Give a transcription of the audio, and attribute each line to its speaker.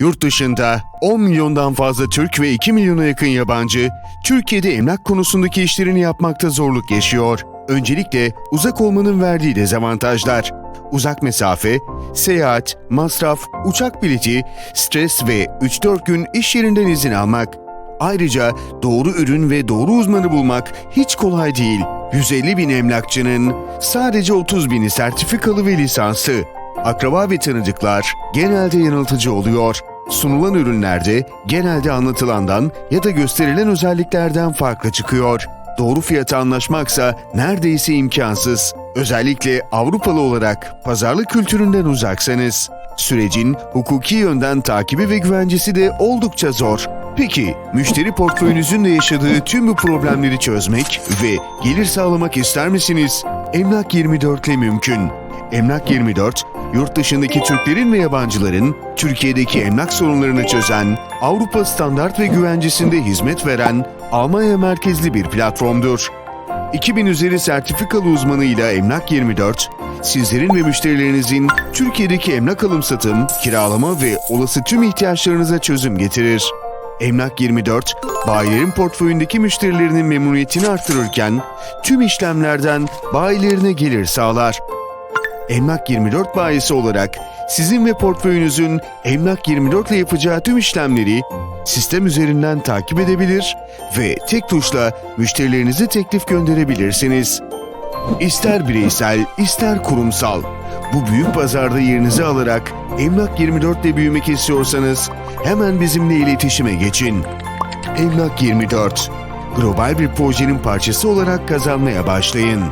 Speaker 1: Yurt dışında 10 milyondan fazla Türk ve 2 milyona yakın yabancı, Türkiye'de emlak konusundaki işlerini yapmakta zorluk yaşıyor. Öncelikle uzak olmanın verdiği dezavantajlar. Uzak mesafe, seyahat, masraf, uçak bileti, stres ve 3-4 gün iş yerinden izin almak. Ayrıca doğru ürün ve doğru uzmanı bulmak hiç kolay değil. 150 bin emlakçının sadece 30 bini sertifikalı ve lisanslı. Akraba ve tanıdıklar genelde yanıltıcı oluyor. Sunulan ürünlerde genelde anlatılandan ya da gösterilen özelliklerden farklı çıkıyor. Doğru fiyata anlaşmaksa neredeyse imkansız. Özellikle Avrupalı olarak pazarlık kültüründen uzaksanız. Sürecin hukuki yönden takibi ve güvencesi de oldukça zor. Peki, müşteri portföyünüzün de yaşadığı tüm bu problemleri çözmek ve gelir sağlamak ister misiniz? Emlak 24 ile mümkün. Emlak 24, yurt dışındaki Türklerin ve yabancıların Türkiye'deki emlak sorunlarını çözen, Avrupa standart ve güvencesinde hizmet veren Almanya merkezli bir platformdur. 2000 üzeri sertifikalı uzmanıyla Emlak 24, sizlerin ve müşterilerinizin Türkiye'deki emlak alım satım, kiralama ve olası tüm ihtiyaçlarınıza çözüm getirir. Emlak 24, bayilerin portföyündeki müşterilerinin memnuniyetini artırırken, tüm işlemlerden bayilerine gelir sağlar. Emlak 24 bayisi olarak sizin ve portföyünüzün Emlak 24 ile yapacağı tüm işlemleri sistem üzerinden takip edebilir ve tek tuşla müşterilerinize teklif gönderebilirsiniz. İster bireysel, ister kurumsal. Bu büyük pazarda yerinizi alarak Emlak 24 ile büyümek istiyorsanız hemen bizimle iletişime geçin. Emlak 24 Global bir projenin parçası olarak kazanmaya başlayın.